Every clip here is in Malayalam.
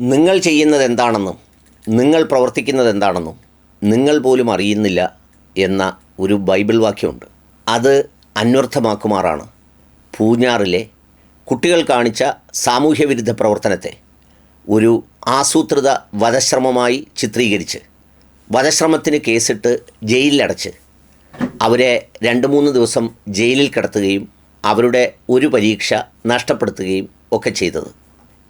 നിങ്ങൾ ചെയ്യുന്നത് എന്താണെന്നും നിങ്ങൾ പ്രവർത്തിക്കുന്നത് എന്താണെന്നും നിങ്ങൾ പോലും അറിയുന്നില്ല എന്ന ഒരു ബൈബിൾ വാക്യമുണ്ട്. അത് അന്വർത്ഥമാക്കുമാറാണ്. പൂഞ്ഞാറിലെ കുട്ടികൾ കാണിച്ച സാമൂഹ്യവിരുദ്ധ പ്രവർത്തനത്തെ ഒരു ആസൂത്രിത വധശ്രമമായി ചിത്രീകരിച്ച് വധശ്രമത്തിന് കേസിട്ട് ജയിലിലടച്ച് അവരെ രണ്ട് മൂന്ന് ദിവസം ജയിലിൽ കിടത്തുകയും അവരുടെ ഒരു പരീക്ഷ നഷ്ടപ്പെടുത്തുകയും ഒക്കെ ചെയ്തത്.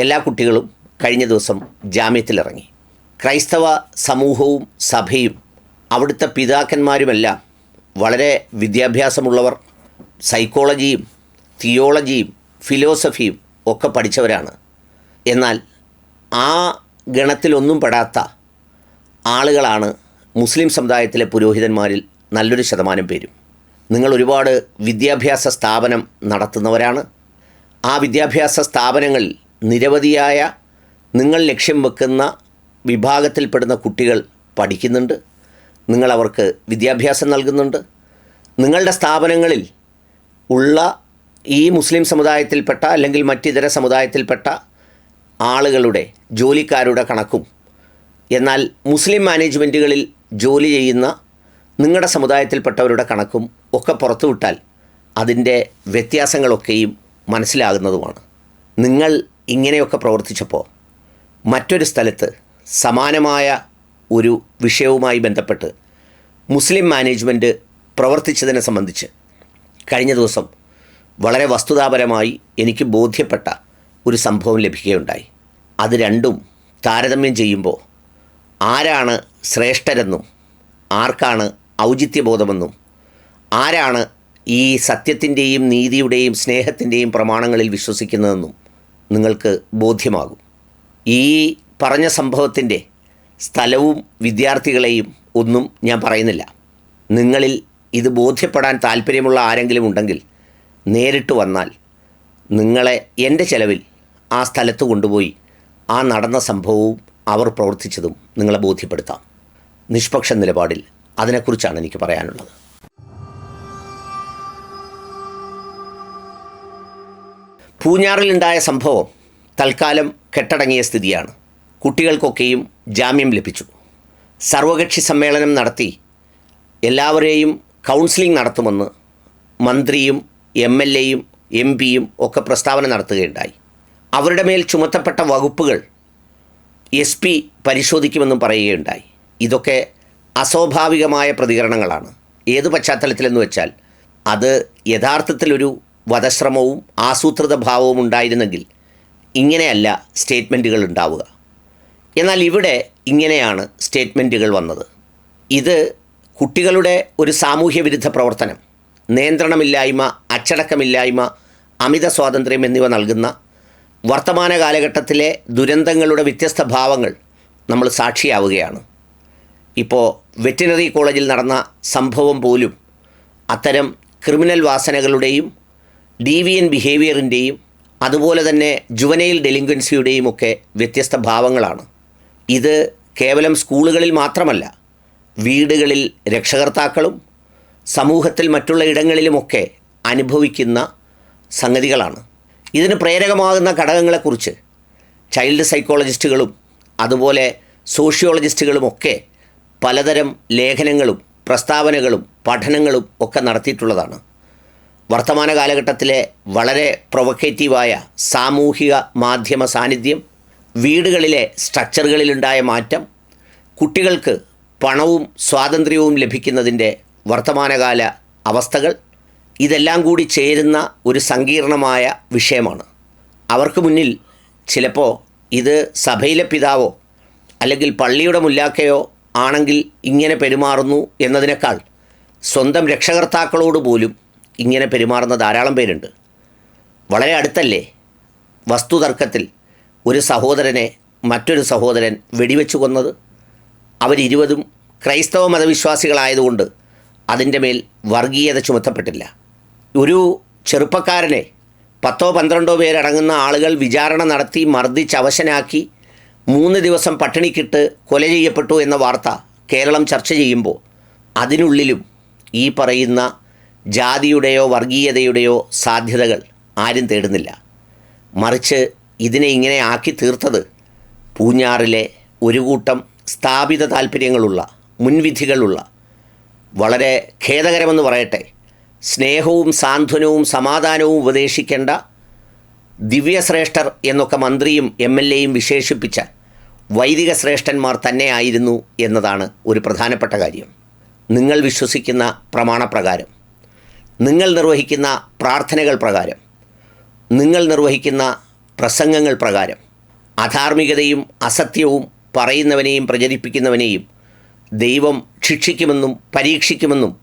എല്ലാ കുട്ടികളും കഴിഞ്ഞ ദിവസം ജാമ്യത്തിലിറങ്ങി. ക്രൈസ്തവ സമൂഹവും സഭയും അവിടുത്തെ പിതാക്കന്മാരുമെല്ലാം വളരെ വിദ്യാഭ്യാസമുള്ളവർ സൈക്കോളജിയും തിയോളജിയും ഫിലോസഫിയും ഒക്കെ പഠിച്ചവരാണ്. എന്നാൽ ആ ഗണത്തിലൊന്നും പെടാത്ത ആളുകളാണ് മുസ്ലിം സമുദായത്തിലെ പുരോഹിതന്മാരിൽ നല്ലൊരു ശതമാനം പേരും. നിങ്ങൾ ഒരുപാട് വിദ്യാഭ്യാസ സ്ഥാപനം നടത്തുന്നവരാണ്. ആ വിദ്യാഭ്യാസ സ്ഥാപനങ്ങളിൽ നിരവധിയായ നിങ്ങൾ ലക്ഷ്യം വെക്കുന്ന വിഭാഗത്തിൽപ്പെടുന്ന കുട്ടികൾ പഠിക്കുന്നുണ്ട്. നിങ്ങളവർക്ക് വിദ്യാഭ്യാസം നൽകുന്നുണ്ട്. നിങ്ങളുടെ സ്ഥാപനങ്ങളിൽ ഉള്ള ഈ മുസ്ലിം സമുദായത്തിൽപ്പെട്ട അല്ലെങ്കിൽ മറ്റിതര സമുദായത്തിൽപ്പെട്ട ആളുകളുടെ ജോലിക്കാരുടെ കണക്കും എന്നാൽ മുസ്ലിം മാനേജ്മെന്റുകളിൽ ജോലി ചെയ്യുന്ന നിങ്ങളുടെ സമുദായത്തിൽപ്പെട്ടവരുടെ കണക്കും ഒക്കെ പുറത്തുവിട്ടാൽ അതിന്റെ വ്യത്യാസങ്ങളൊക്കെയും മനസ്സിലാകുന്നതുമാണ്. നിങ്ങൾ ഇങ്ങനെയൊക്കെ പ്രവർത്തിച്ചപ്പോൾ മറ്റൊരു സ്ഥലത്ത് സമാനമായ ഒരു വിഷയവുമായി ബന്ധപ്പെട്ട് മുസ്ലിം മാനേജ്മെന്റ് പ്രവർത്തിച്ചതിനെ സംബന്ധിച്ച് കഴിഞ്ഞ ദിവസം വളരെ വസ്തുതാപരമായി എനിക്ക് ബോധ്യപ്പെട്ട ഒരു സംഭവം ലഭിക്കുകയുണ്ടായി. അത് രണ്ടും താരതമ്യം ചെയ്യുമ്പോൾ ആരാണ് ശ്രേഷ്ഠരെന്നും ആർക്കാണ് ഔചിത്യബോധമെന്നും ആരാണ് ഈ സത്യത്തിന്റെയും നീതിയുടെയും സ്നേഹത്തിന്റെയും പ്രമാണങ്ങളിൽ വിശ്വസിക്കുന്നതെന്നും നിങ്ങൾക്ക് ബോധ്യമാകും. ഈ പറഞ്ഞ സംഭവത്തിന്റെ സ്ഥലവും വിദ്യാർത്ഥികളെയും ഒന്നും ഞാൻ പറയുന്നില്ല. നിങ്ങളിൽ ഇത് ബോധ്യപ്പെടാൻ താല്പര്യമുള്ള ആരെങ്കിലും ഉണ്ടെങ്കിൽ നേരിട്ട് വന്നാൽ നിങ്ങളെ എന്റെ ചെലവിൽ ആ സ്ഥലത്ത് കൊണ്ടുപോയി ആ നടന്ന സംഭവവും അവർ പ്രവർത്തിച്ചതും നിങ്ങളെ ബോധ്യപ്പെടുത്താം. നിഷ്പക്ഷ നിലപാടിൽ അതിനെക്കുറിച്ചാണ് എനിക്ക് പറയാനുള്ളത്. പൂഞ്ഞാറിലുണ്ടായ സംഭവം തൽക്കാലം കെട്ടടങ്ങിയ സ്ഥിതിയാണ്. കുട്ടികൾക്കൊക്കെയും ജാമ്യം ലഭിച്ചു. സർവകക്ഷി സമ്മേളനം നടത്തി എല്ലാവരെയും കൗൺസിലിംഗ് നടത്തുമെന്ന് മന്ത്രിയും എം എൽ എയും എം പിയും ഒക്കെ പ്രസ്താവന നടത്തുകയുണ്ടായി. അവരുടെ മേൽ ചുമത്തപ്പെട്ട വകുപ്പുകൾ എസ് പി പരിശോധിക്കുമെന്നും പറയുകയുണ്ടായി. ഇതൊക്കെ അസ്വാഭാവികമായ പ്രതികരണങ്ങളാണ്. ഏത് പശ്ചാത്തലത്തിലെന്ന് വെച്ചാൽ അത് യഥാർത്ഥത്തിലൊരു വധശ്രമവും ആസൂത്രിത ഭാവവും ഉണ്ടായിരുന്നെങ്കിൽ ഇങ്ങനെയല്ല സ്റ്റേറ്റ്മെന്റുകൾ ഉണ്ടാവുക. എന്നാൽ ഇവിടെ ഇങ്ങനെയാണ് സ്റ്റേറ്റ്മെന്റുകൾ വന്നത്. ഇത് കുട്ടികളുടെ ഒരു സാമൂഹ്യ വിരുദ്ധ പ്രവർത്തനം നിയന്ത്രണമില്ലായ്മ അച്ചടക്കമില്ലായ്മ അമിത സ്വാതന്ത്ര്യം എന്നിവ നൽകുന്ന വർത്തമാന കാലഘട്ടത്തിലെ ദുരന്തങ്ങളുടെ വ്യത്യസ്ത ഭാവങ്ങൾ നമ്മൾ സാക്ഷിയാവുകയാണ്. ഇപ്പോൾ വെറ്റിനറി കോളേജിൽ നടന്ന സംഭവം പോലും അത്തരം ക്രിമിനൽ വാസനകളുടെയും ഡീവിയൻ ബിഹേവിയറിന്റെയും അതുപോലെ തന്നെ ജുവനൈൽ ഡെലിങ്ക്വൻസിയുടെയും ഒക്കെ വ്യത്യസ്ത ഭാവങ്ങളാണ്. ഇത് കേവലം സ്കൂളുകളിൽ മാത്രമല്ല വീടുകളിൽ രക്ഷകർത്താക്കളും സമൂഹത്തിൽ മറ്റുള്ള ഇടങ്ങളിലുമൊക്കെ അനുഭവിക്കുന്ന സംഗതികളാണ്. ഇതിന് പ്രേരകമാകുന്ന ഘടകങ്ങളെക്കുറിച്ച് ചൈൽഡ് സൈക്കോളജിസ്റ്റുകളും അതുപോലെ സോഷ്യോളജിസ്റ്റുകളുമൊക്കെ പലതരം ലേഖനങ്ങളും പ്രസ്താവനകളും പഠനങ്ങളും ഒക്കെ നടത്തിയിട്ടുള്ളതാണ്. വർത്തമാന കാലഘട്ടത്തിലെ വളരെ പ്രൊവക്കേറ്റീവായ സാമൂഹിക മാധ്യമ സാന്നിധ്യം വീടുകളിലെ സ്ട്രക്ചറുകളിലുണ്ടായ മാറ്റം കുട്ടികൾക്ക് പണവും സ്വാതന്ത്ര്യവും ലഭിക്കുന്നതിന്റെ വർത്തമാനകാല അവസ്ഥകൾ ഇതെല്ലാം കൂടി ചേരുന്ന ഒരു സങ്കീർണമായ വിഷയമാണ്. അവർക്ക് മുന്നിൽ ചിലപ്പോൾ ഇത് സഭയിലെ പിതാവോ അല്ലെങ്കിൽ പള്ളിയുടെ മുല്ലാക്കയോ ആണെങ്കിൽ ഇങ്ങനെ പെരുമാറുന്നു എന്നതിനേക്കാൾ സ്വന്തം രക്ഷകർത്താക്കളോട് പോലും ഇങ്ങനെ പെരുമാറുന്ന ധാരാളം പേരുണ്ട്. വളരെ അടുത്തല്ലേ? വസ്തുതർക്കത്തിൽ ഒരു സഹോദരനെ മറ്റൊരു സഹോദരൻ വെടിവെച്ചു കൊന്നത്? അവരിരുവതും ക്രൈസ്തവ മതവിശ്വാസികളായതുകൊണ്ട് അതിന്റെ മേൽ വർഗീയത ചുമത്തപ്പെട്ടില്ല. ഒരു ചെറുപ്പക്കാരനെ പത്തോ പന്ത്രണ്ടോ പേരടങ്ങുന്ന ആളുകൾ വിചാരണ നടത്തി മർദ്ദിച്ച് അവശനാക്കി മൂന്ന് ദിവസം പട്ടിണിക്കിട്ട് കൊല ചെയ്യപ്പെട്ടു എന്ന വാർത്ത കേരളം ചർച്ച ചെയ്യുമ്പോൾ അതിനുള്ളിലും ഈ പറയുന്ന ജാതിയുടെയോ വർഗീയതയുടെയോ സാധ്യതകൾ ആരും തേടുന്നില്ല. മറിച്ച് ഇതിനെ ഇങ്ങനെ ആക്കി തീർത്തത് പൂഞ്ഞാറിലെ ഒരു കൂട്ടം സ്ഥാപിത താല്പര്യങ്ങളുള്ള മുൻവിധികളുള്ള വളരെ ഖേദകരമെന്ന് പറയട്ടെ സ്നേഹവും സാന്ത്വനവും സമാധാനവും ഉപദേശിക്കേണ്ട ദിവ്യശ്രേഷ്ഠർ എന്നൊക്കെ മന്ത്രിയും എം എൽ എയും വിശേഷിപ്പിച്ച വൈദിക ശ്രേഷ്ഠന്മാർ തന്നെയായിരുന്നു എന്നതാണ് ഒരു പ്രധാനപ്പെട്ട കാര്യം. നിങ്ങൾ വിശ്വസിക്കുന്ന പ്രമാണപ്രകാരം. നിങ്ങൾ നിർവഹിക്കുന്ന പ്രാർത്ഥനകൾ പ്രകാരം നിങ്ങൾ നിർവഹിക്കുന്ന പ്രസംഗങ്ങൾ പ്രകാരം അധാർമികതയും അസത്യവും പറയുന്നവനെയും പ്രചരിപ്പിക്കുന്നവനെയും ദൈവം ശിക്ഷിക്കുമെന്നും പരീക്ഷിക്കുമെന്നും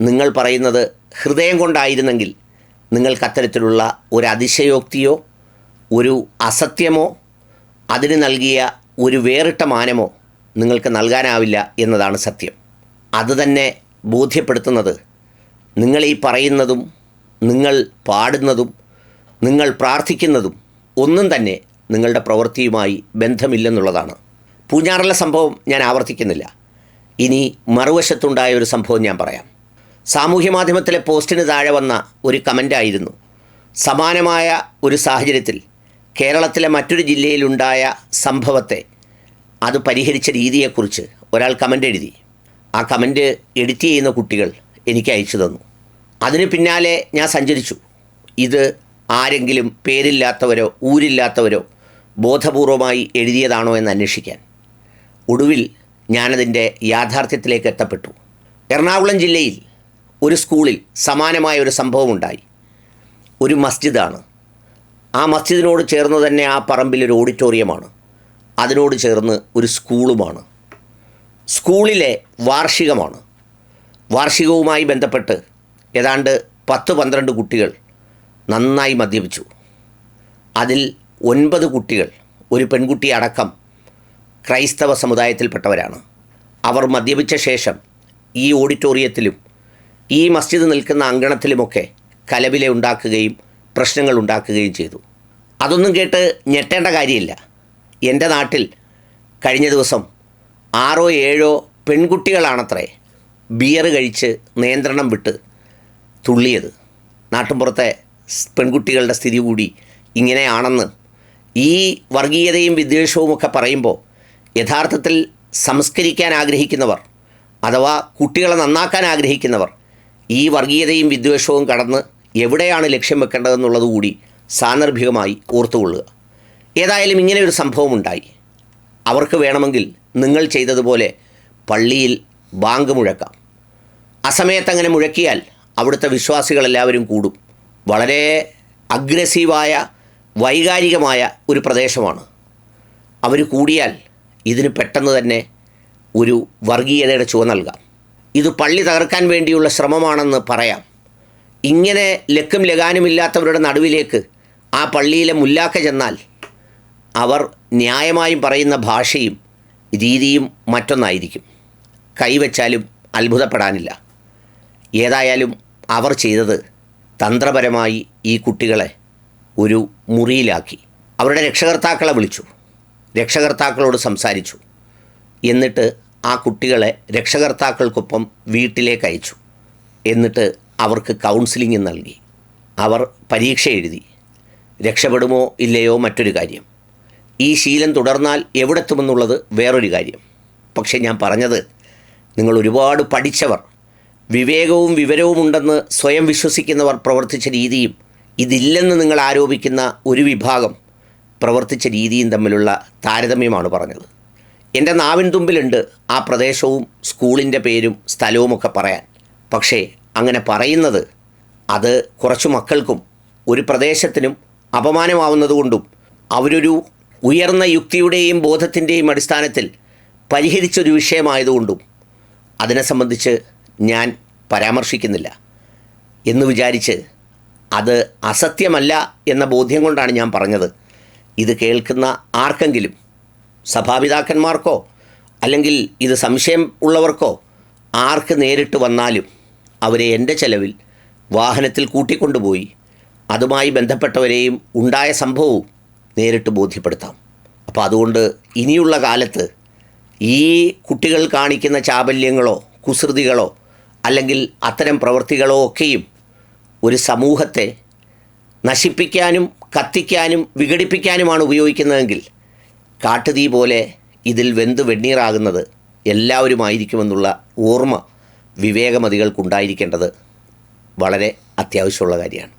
നിങ്ങൾ പറയുന്നത് ഹൃദയം കൊണ്ടായിരുന്നെങ്കിൽ നിങ്ങൾക്ക് അത്തരത്തിലുള്ള ഒരു അതിശയോക്തിയോ ഒരു അസത്യമോ അതിന് നൽകിയ ഒരു വേറിട്ട മാനമോ നിങ്ങൾക്ക് നൽകാനാവില്ല എന്നതാണ് സത്യം. അതുതന്നെ ബോധ്യപ്പെടുത്തുന്നത് നിങ്ങൾ ഈ പറയുന്നതും നിങ്ങൾ പാടുന്നതും നിങ്ങൾ പ്രാർത്ഥിക്കുന്നതും ഒന്നും തന്നെ നിങ്ങളുടെ പ്രവൃത്തിയുമായി ബന്ധമില്ലെന്നുള്ളതാണ്. പൂഞ്ഞാറിലെ സംഭവം ഞാൻ ആവർത്തിക്കുന്നില്ല. ഇനി മറുവശത്തുണ്ടായ ഒരു സംഭവം ഞാൻ പറയാം. സാമൂഹ്യ മാധ്യമത്തിലെ പോസ്റ്റിന് താഴെ വന്ന ഒരു കമന്റായിരുന്നു സമാനമായ ഒരു സാഹചര്യത്തിൽ കേരളത്തിലെ മറ്റൊരു ജില്ലയിലുണ്ടായ സംഭവത്തെ അത് പരിഹരിച്ച രീതിയെക്കുറിച്ച് ഒരാൾ കമന്റ് എഴുതി. ആ കമന്റ് എഡിറ്റ് ചെയ്യുന്ന കുട്ടികൾ എനിക്ക് അയച്ചു തന്നു. അതിന് പിന്നാലെ ഞാൻ സഞ്ചരിച്ചു. ഇത് ആരെങ്കിലും പേരില്ലാത്തവരോ ഊരില്ലാത്തവരോ ബോധപൂർവമായി എഴുതിയതാണോ എന്ന് അന്വേഷിക്കാൻ. ഒടുവിൽ ഞാനതിന്റെ യാഥാർത്ഥ്യത്തിലേക്ക് എത്തപ്പെട്ടു. എറണാകുളം ജില്ലയിൽ ഒരു സ്കൂളിൽ സമാനമായ ഒരു സംഭവമുണ്ടായി ഒരു മസ്ജിദാണ്. ആ മസ്ജിദിനോട് ചേർന്ന് തന്നെ ആ പറമ്പിൽ ഒരു ഓഡിറ്റോറിയമാണ്. അതിനോട് ചേർന്ന് ഒരു സ്കൂളുമാണ്. സ്കൂളിലെ വാർഷികമാണ്. വാർഷികവുമായി ബന്ധപ്പെട്ട് ഏതാണ്ട് പത്ത് പന്ത്രണ്ട് കുട്ടികൾ നന്നായി മദ്യപിച്ചു. അതിൽ ഒൻപത് കുട്ടികൾ ഒരു പെൺകുട്ടി അടക്കം ക്രൈസ്തവ സമുദായത്തിൽപ്പെട്ടവരാണ്. അവർ മദ്യപിച്ച ശേഷം ഈ ഓഡിറ്റോറിയത്തിലും ഈ മസ്ജിദ് നിൽക്കുന്ന അങ്കണത്തിലുമൊക്കെ കലവില ഉണ്ടാക്കുകയും പ്രശ്നങ്ങൾ ഉണ്ടാക്കുകയും ചെയ്തു. അതൊന്നും കേട്ട് ഞെട്ടേണ്ട കാര്യമില്ല. എന്റെ നാട്ടിൽ കഴിഞ്ഞ ദിവസം ആറോ ഏഴോ പെൺകുട്ടികളാണത്രേ ബിയർ കഴിച്ച് നിയന്ത്രണം വിട്ട് തുള്ളിയത്. നാട്ടിൻപുറത്തെ സ് പെൺകുട്ടികളുടെ സ്ഥിതി കൂടി ഇങ്ങനെയാണെന്ന് ഈ വർഗീയതയും വിദ്വേഷവും ഒക്കെ പറയുമ്പോൾ യഥാർത്ഥത്തിൽ സംസ്കരിക്കാൻ ആഗ്രഹിക്കുന്നവർ അഥവാ കുട്ടികളെ നന്നാക്കാൻ ആഗ്രഹിക്കുന്നവർ ഈ വർഗീയതയും വിദ്വേഷവും കടന്ന് എവിടെയാണ് ലക്ഷ്യം വെക്കേണ്ടതെന്നുള്ളത് കൂടി സാന്ദർഭികമായി ഓർത്തുകൊള്ളുക. ഏതായാലും ഇങ്ങനെ ഒരു സംഭവം ഉണ്ടായി അവർക്ക് വേണമെങ്കിൽ നിങ്ങൾ ചെയ്തതുപോലെ പള്ളിയിൽ ബാങ്ക് മുഴക്കാം. അസമയത്ത് അങ്ങനെ മുഴക്കിയാൽ അവിടുത്തെ വിശ്വാസികളെല്ലാവരും കൂടും. വളരെ അഗ്രസീവായ വൈകാരികമായ ഒരു പ്രദേശമാണ്. അവർ കൂടിയാൽ ഇതിന് പെട്ടെന്ന് തന്നെ ഒരു വർഗീയതയുടെ ചുവ നൽകാം. ഇത് പള്ളി തകർക്കാൻ വേണ്ടിയുള്ള ശ്രമമാണെന്ന് പറയാം. ഇങ്ങനെ ലക്കും ലഗാനുമില്ലാത്തവരുടെ നടുവിലേക്ക് ആ പള്ളിയിലെ മുല്ലാക്ക ചെന്നാൽ അവർ ന്യായമായും പറയുന്ന ഭാഷയും രീതിയും മറ്റൊന്നായിരിക്കും. കൈവച്ചാലും അത്ഭുതപ്പെടാനില്ല. ഏതായാലും അവർ ചെയ്തത് തന്ത്രപരമായി ഈ കുട്ടികളെ ഒരു മുറിയിലാക്കി. അവരുടെ രക്ഷകർത്താക്കളെ വിളിച്ചു. രക്ഷകർത്താക്കളോട് സംസാരിച്ചു. എന്നിട്ട് ആ കുട്ടികളെ രക്ഷകർത്താക്കൾക്കൊപ്പം വീട്ടിലേക്ക് അയച്ചു. എന്നിട്ട് അവർക്ക് കൗൺസിലിംഗ് നൽകി. അവർ പരീക്ഷ എഴുതി. രക്ഷപ്പെടുമോ ഇല്ലയോ മറ്റൊരു കാര്യം. ഈ ശീലം തുടർന്നാൽ എവിടെത്തുമെന്നുള്ളത് വേറൊരു കാര്യം. പക്ഷേ ഞാൻ പറഞ്ഞത് നിങ്ങൾ ഒരുപാട് പഠിച്ചവർ. വിവേകവും വിവരവും ഉണ്ടെന്ന് സ്വയം വിശ്വസിക്കുന്നവർ പ്രവർത്തിച്ച രീതിയും ഇതില്ലെന്ന് നിങ്ങൾ ആരോപിക്കുന്ന ഒരു വിഭാഗം പ്രവർത്തിച്ച രീതിയും തമ്മിലുള്ള താരതമ്യമാണ് പറഞ്ഞത്. എന്റെ നാവിൻ തുമ്പിലുണ്ട് ആ പ്രദേശവും സ്കൂളിന്റെ പേരും സ്ഥലവുമൊക്കെ പറയാൻ. പക്ഷേ അങ്ങനെ പറയുന്നത് അത് കുറച്ച് മക്കൾക്കും ഒരു പ്രദേശത്തിനും അപമാനമാവുന്നതുകൊണ്ടും അവരൊരു ഉയർന്ന യുക്തിയുടെയും ബോധത്തിന്റെയും അടിസ്ഥാനത്തിൽ പരിഹരിച്ചൊരു വിഷയമായതുകൊണ്ടും അതിനെ സംബന്ധിച്ച് ഞാൻ പരാമർശിക്കുന്നില്ല എന്ന് വിചാരിച്ച് അത് അസത്യമല്ല എന്ന ബോധ്യം കൊണ്ടാണ് ഞാൻ പറഞ്ഞത്. ഇത് കേൾക്കുന്ന ആർക്കെങ്കിലും സഭാപിതാക്കന്മാർക്കോ അല്ലെങ്കിൽ ഇത് സംശയം ഉള്ളവർക്കോ ആർക്ക് നേരിട്ട് വന്നാലും അവരെ എന്റെ ചെലവിൽ വാഹനത്തിൽ കൂട്ടിക്കൊണ്ടുപോയി അതുമായി ബന്ധപ്പെട്ടവരെയും ഉണ്ടായ സംഭവവും നേരിട്ട് ബോധ്യപ്പെടുത്താം. അപ്പോൾ അതുകൊണ്ട് ഇനിയുള്ള കാലത്ത് ഈ കുട്ടികൾ കാണിക്കുന്ന ചാബല്യങ്ങളോ കുസൃതികളോ അല്ലെങ്കിൽ അത്തരം പ്രവൃത്തികളോ ഒക്കെയും ഒരു സമൂഹത്തെ നശിപ്പിക്കാനും കത്തിക്കാനും വിഘടിപ്പിക്കാനുമാണ് ഉപയോഗിക്കുന്നതെങ്കിൽ കാട്ടുതീ പോലെ ഇതിൽ വെന്ത് വെണ്ണീറാകുന്നത് എല്ലാവരുമായിരിക്കുമെന്നുള്ള ഓർമ്മ വിവേകമതികൾക്കുണ്ടായിരിക്കേണ്ടത് വളരെ അത്യാവശ്യമുള്ള കാര്യമാണ്.